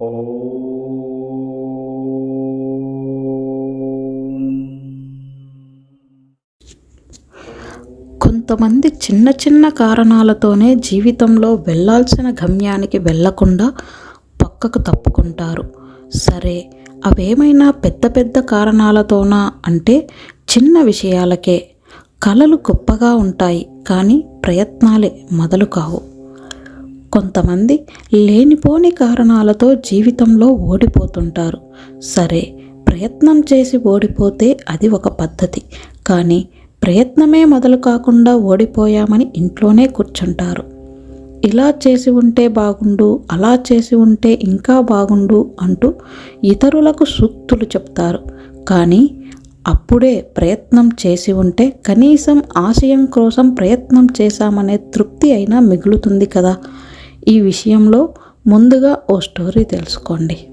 కొంతమంది చిన్న చిన్న కారణాలతోనే జీవితంలో వెళ్ళాల్సిన గమ్యానికి వెళ్ళకుండా పక్కకు తప్పుకుంటారు. సరే అవేమైనా పెద్ద పెద్ద కారణాలతోనా అంటే చిన్న విషయాలకే. కళలు గొప్పగా ఉంటాయి కానీ ప్రయత్నాలే మొదలు కావు. కొంతమంది లేనిపోని కారణాలతో జీవితంలో ఓడిపోతుంటారు. సరే ప్రయత్నం చేసి ఓడిపోతే అది ఒక పద్ధతి. కానీ ప్రయత్నమే మొదలు కాకుండా ఓడిపోయామని ఇంట్లోనే కూర్చుంటారు. ఇలా చేసి ఉంటే బాగుండు అలా చేసి ఉంటే ఇంకా బాగుండు అంటూ ఇతరులకు సూక్తులు చెప్తారు. కానీ అప్పుడే ప్రయత్నం చేసి ఉంటే కనీసం ఆశయం కోసం ప్రయత్నం చేశామనే తృప్తి అయినా మిగులుతుంది కదా. ఈ విషయంలో ముందుగా ఓ స్టోరీ తెలుసుకోండి.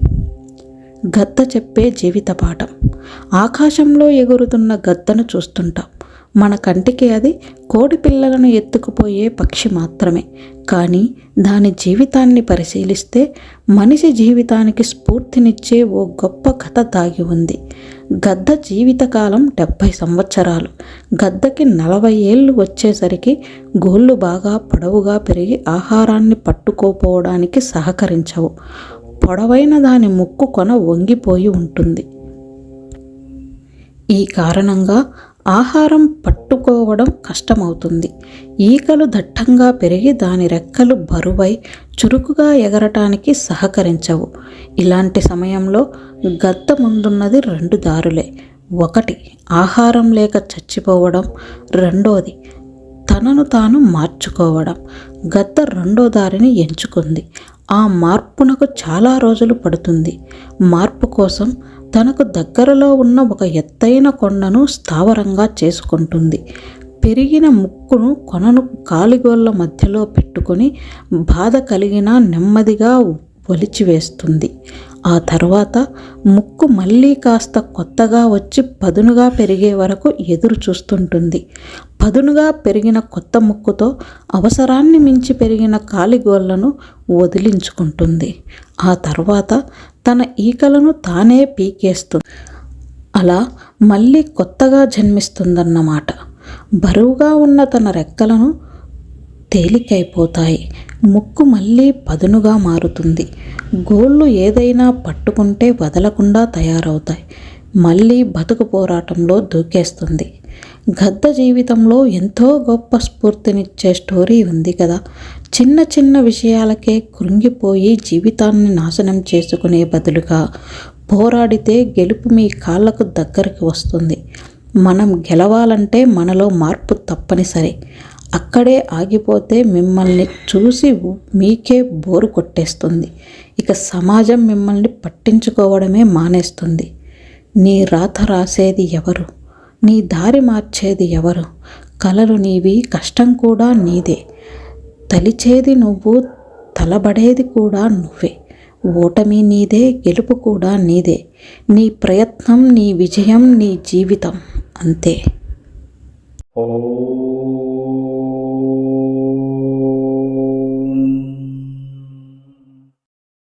గద్ద చెప్పే జీవిత పాఠం. ఆకాశంలో ఎగురుతున్న గద్దను చూస్తుంటాం. మన కంటికి అది కోడి పిల్లలను ఎత్తుకుపోయే పక్షి మాత్రమే. కానీ దాని జీవితాన్ని పరిశీలిస్తే మనిషి జీవితానికి స్ఫూర్తినిచ్చే ఓ గొప్ప కథ దాగి ఉంది. గద్ద జీవితకాలం డెబ్భై సంవత్సరాలు. గద్దకి నలభై ఏళ్ళు వచ్చేసరికి గోళ్ళు బాగా పొడవుగా పెరిగి ఆహారాన్ని పట్టుకోపోవడానికి సహకరించవు. పొడవైన దాని ముక్కు కొన వంగిపోయి ఉంటుంది. ఈ కారణంగా ఆహారం పట్టుకోవడం కష్టమవుతుంది. ఈకలు దట్టంగా పెరిగి దాని రెక్కలు బరువై చురుకుగా ఎగరటానికి సహకరించవు. ఇలాంటి సమయంలో గద్ద ముందున్నది రెండు దారులే. ఒకటి ఆహారం లేక చచ్చిపోవడం. రెండోది తనను తాను మార్చుకోవడం. గద్ద రెండో దారిని ఎంచుకుంది. ఆ మార్పునకు చాలా రోజులు పడుతుంది. మార్పు కోసం తనకు దగ్గరలో ఉన్న ఒక ఎత్తైన కొండను స్థావరంగా చేసుకుంటుంది. పెరిగిన ముక్కును కొనను కాలిగోళ్ళ మధ్యలో పెట్టుకొని బాధ కలిగిన నెమ్మదిగా ఒలిచివేస్తుంది. ఆ తర్వాత ముక్కు మళ్ళీ కాస్త కొత్తగా వచ్చి పదునుగా పెరిగే వరకు ఎదురు చూస్తుంటుంది. పదునుగా పెరిగిన కొత్త ముక్కుతో అవసరాన్ని మించి పెరిగిన కాలిగోళ్ళను వదిలించుకుంటుంది. ఆ తర్వాత తన ఈకలను తానే పీకేస్తుంది. అలా మళ్ళీ కొత్తగా జన్మిస్తుందన్నమాట. బరువుగా ఉన్న తన రెక్కలను తేలికైపోతాయి. ముక్కు మళ్ళీ పదునుగా మారుతుంది. గోళ్ళు ఏదైనా పట్టుకుంటే వదలకుండా తయారవుతాయి. మళ్ళీ బతుకు పోరాటంలో దూకేస్తుంది. గద్ద జీవితంలో ఎంతో గొప్ప స్ఫూర్తినిచ్చే స్టోరీ ఉంది కదా. చిన్న చిన్న విషయాలకే కృంగిపోయి జీవితాన్ని నాశనం చేసుకునే బదులుగా పోరాడితే గెలుపు మీ కాళ్ళకు దగ్గరికి వస్తుంది. మనం గెలవాలంటే మనలో మార్పు తప్పనిసరి. అక్కడే ఆగిపోతే మిమ్మల్ని చూసి మీకే బోరు కొట్టేస్తుంది. ఇక సమాజం మిమ్మల్ని పట్టించుకోవడమే మానేస్తుంది. నీ రాత రాసేది ఎవరు? నీ దారి మార్చేది ఎవరు? కలలు నీవి కష్టం కూడా నీదే. తలిచేది నువ్వు తలబడేది కూడా నువ్వే. ఓటమి నీదే గెలుపు కూడా నీదే. నీ ప్రయత్నం నీ విజయం నీ జీవితం అంతే. ఓ